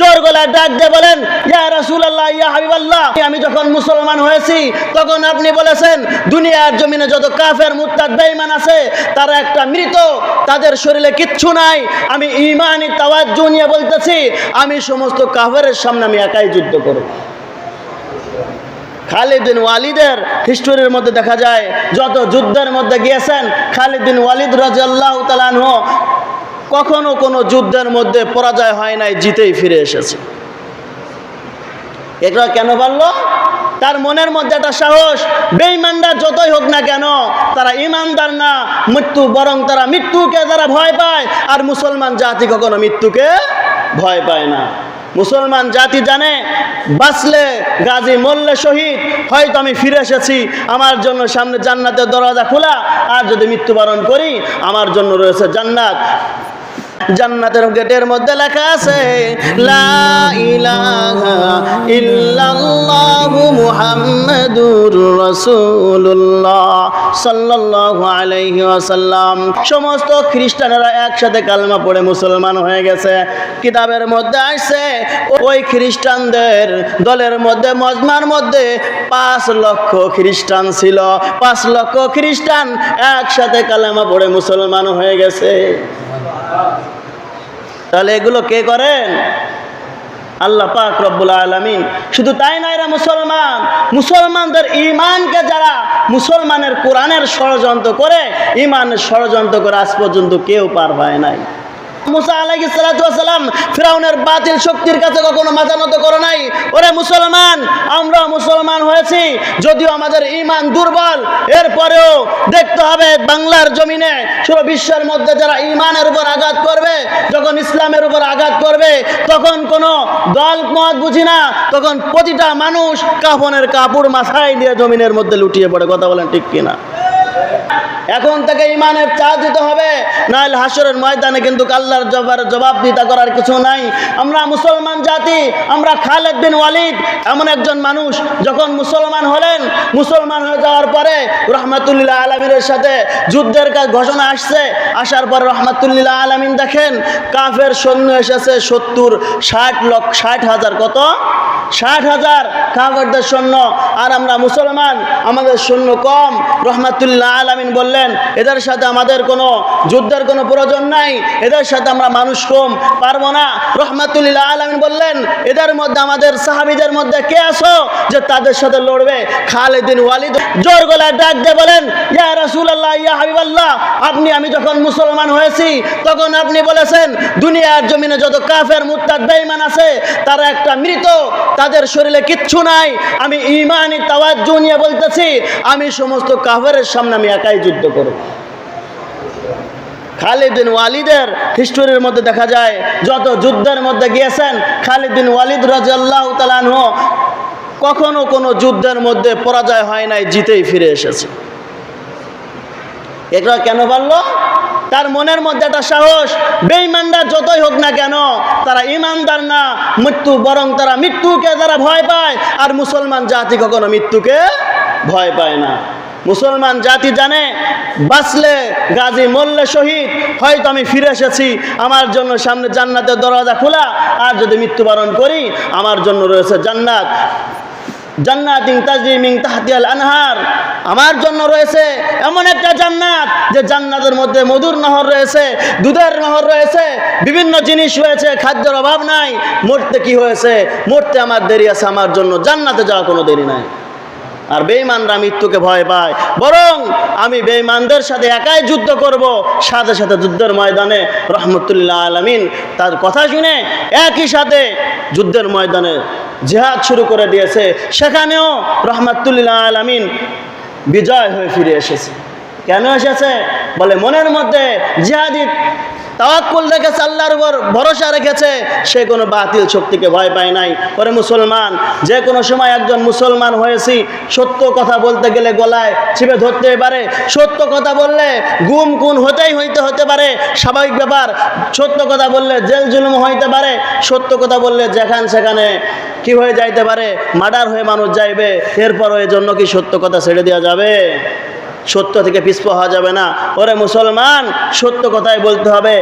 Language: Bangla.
জোর গলায় ডাক দিয়ে বলেন, ইয়া রাসূলুল্লাহ, ইয়া হাবিবাল্লাহ। আমি যখন মুসলমান হয়েছি, তখন আপনি বলেছেন, দুনিয়ার জমিনে যত কাফের মুত্তাদ বেঈমান আছে, তারা একটা মৃত, তাদের শরীরে কিচ্ছু নাই। আমি ইমানি তাওয়াজ্জু নিয়ে বলতেছি, আমি সমস্ত কাফেরের সামনে আমি একাই যুদ্ধ করব। খালিদ বিন ওয়ালিদের হিস্টোরির মধ্যে দেখা যায়, যত যুদ্ধের মধ্যে গিয়েছেন, খালিদ বিন ওয়ালিদ রাজিয়াল্লাহু তাআলাহু কখনো কোনো যুদ্ধের মধ্যে পরাজয় হয় নাই, জিতেই ফিরে এসেছে। এটা কেন পারল? তার মনের মধ্যে একটা সাহস, বেঈমানরা যতই হোক না কেন, তারা ইমানদার না, মৃত্যু বরং তারা মৃত্যুকে তারা ভয় পায়, আর মুসলমান জাতি কখনো মৃত্যুকে ভয় পায় না। মুসলমান জাতি জানে, বাঁচলে গাজী মরলে শহীদ, হয়তো আমি ফিরে এসেছি, আমার জন্য সামনে জান্নাতের দরজা খোলা, আর যদি মৃত্যুবরণ করি, আমার জন্য রয়েছে জান্নাত। জান্নাতের গেটের মধ্যে লেখা আছে, লা ইলাহা ইল্লাল্লাহু মুহাম্মাদুর রাসূলুল্লাহ সমস্ত খ্রিস্টানেরা একসাথে কালমা পড়ে মুসলমান হয়ে গেছে। কিতাবের মধ্যে আসছে, ওই খ্রিস্টানদের দলের মধ্যে, মজমার মধ্যে পাঁচ লক্ষ খ্রিস্টান ছিল। পাঁচ লক্ষ খ্রিস্টান একসাথে কালেমা পড়ে মুসলমান হয়ে গেছে। তাহলে এগুলো কে করেন? আল্লাহ পাক রব্বুল আলমিন। শুধু তাই নাই রা মুসলমান, মুসলমানদের ইমানকে যারা মুসলমানের কোরআনের ষড়যন্ত্র করে ইমানের ষড়যন্ত্র করে আজ পর্যন্ত কেউ পার পায় নাই। মুসা আলাইহিস ওয়াসালাম ফিরাউনের বাতিল শক্তির কাছে কখনো মাথা নত করে নাই। ওরে মুসলমান, আমরা মুসলমান হয়েছি, যদিও আমাদের ইমান দুর্বল। এরপরেও দেখতে হবে বাংলার জমিনে পুরো বিশ্বের মধ্যে যারা ইমানের উপর আঘাত করবে, যখন ইসলামের উপর আঘাত করবে, তখন কোনো দল মত বুঝি না, তখন প্রতিটা মানুষ কাফনের কাপড় মাথায় দিয়ে জমিনের মধ্যে লুটিয়ে পড়ে। কথা বলেন ঠিক কিনা? এখন থেকে ইমানের চা দিতে হবে। নাহলে হাসরের ময়দানে কিন্তু আল্লাহর জবার জবাব দিতা করার কিছু নাই। আমরা মুসলমান জাতি, আমরা খালেদ বিন ওয়ালিদ, এমন একজন মানুষ, যখন মুসলমান হলেন, মুসলমান হয়ে যাওয়ার পরে রহমাতুল্লাহ আলমিনের সাথে যুদ্ধের কাজ ঘোষণা আসছে। আসার পর রহমাতুল্লাহ আলমিন দেখেন, কাফের সৈন্য এসেছে সত্তর, ষাট লক্ষ, ষাট হাজার কত? ষাট হাজার কাফেরদের সৈন্য। আর আমরা মুসলমান, আমাদের সৈন্য কম। রহমাতুল্লাহ আলামিন বললেন, এদের সাথে আমাদের কোনো যুদ্ধের কোনো প্রয়োজন নাই। এদের সাথে আমরা মানুষ কম। পারব না। রহমাতুল্লাহ আলামিন বললেন, এদের মধ্যে আমাদের সাহাবিদের মধ্যে কে আসো যে তাদের সাথে লড়বে? খালেদিন ওয়ালিদ জোর গলায় ডাক দিয়ে বলেন, ইয়া রাসূলুল্লাহ, ইয়া হাবিবাল্লাহ, আপনি, আমি যখন মুসলমান হয়েছি, তখন আপনি বলেছেন, দুনিয়ার জমিনে যত কাফের, মুত্তাদ, বেঈমান আছে, তারা একটা মৃত তাদের শরীরে কিচ্ছু নাই। আমি ইমানি তাওয়াজ্জু নিয়ে বলতেছি, আমি সমস্ত কাফেরের সামনে আমি একাই যুদ্ধ করব। খালিদ বিন ওয়ালিদের হিস্টোরির মধ্যে দেখা যায়, যত যুদ্ধের মধ্যে গিয়েছেন, খালিদ বিন ওয়ালিদ রাজিয়াল্লাহু তাআলাহু কখনো কোনো যুদ্ধের মধ্যে পরাজয় হয় নাই, জিতেই ফিরে এসেছে। এটা কেন পারল? তার মনের মধ্যে একটা সাহস, বেঈমানরা যতই হোক না কেন, তারা ইমানদার না, মৃত্যু, বরং তারা মৃত্যুকে তারা ভয় পায়, আর মুসলমান জাতি কখনো মৃত্যুকে ভয় পায় না। মুসলমান জাতি জানে, বাঁচলে গাজী মরলে শহীদ, হয়তো আমি ফিরে এসেছি, আমার জন্য সামনে জান্নাতের দরজা খোলা, আর যদি মৃত্যুবরণ করি, আমার জন্য রয়েছে জান্নাত। জান্নাতিং তাজরিমিং তাহাতিয়াল আনহার আমার জন্য রয়েছে এমন একটা জান্নাত, যে জান্নাতের মধ্যে মধুর নহর রয়েছে, দুধের নহর রয়েছে, বিভিন্ন জিনিস রয়েছে, খাদ্যের অভাব নাই, মরতে কি হয়েছে? মরতে আমার দেরি আছে, আমার জন্য জান্নাতে যাওয়া কোনো দেরি নাই। আর বেঈমানরা মৃত্যুকে ভয় পায়। বরং আমি বেঈমানদের সাথে একাই যুদ্ধ করব, সাথে সাথে যুদ্ধের ময়দানে রহমতুল্লাহ আলমিন তার কথা শুনে একই সাথে যুদ্ধের ময়দানে জেহাদ শুরু করে দিয়েছে। সেখানেও রহমতুল্লাহ আলমিন বিজয় হয়ে ফিরে এসেছে। কেন এসেছে? বলে মনের মধ্যে জিহাদি তাওয়াক্কুল রেখেছে, আল্লাহর উপর ভরসা রেখেছে, সে কোনো বাতিল শক্তিকে ভয় পায় নাই। ওরে মুসলমান, যে কোনো সময় একজন মুসলমান হয়েছি, সত্য কথা বলতে গেলে গলায় ছিপে ধরতে পারে, সত্য কথা বললে গুম কুন হতেই হইতে হতে পারে, স্বাভাবিক ব্যাপার, সত্য কথা বললে জেল জুলুম হইতে পারে, সত্য কথা বললে যেখান সেখানে কি হয়ে যাইতে পারে, মার্ডার হয়ে মানুষ যাইবে, এরপরও এই জন্য কি সত্য কথা ছেড়ে দেওয়া যাবে? সত্য থেকে পিছপা হওয়া যাবে না। ওরে মুসলমান সত্য কথাই বলতে হবে।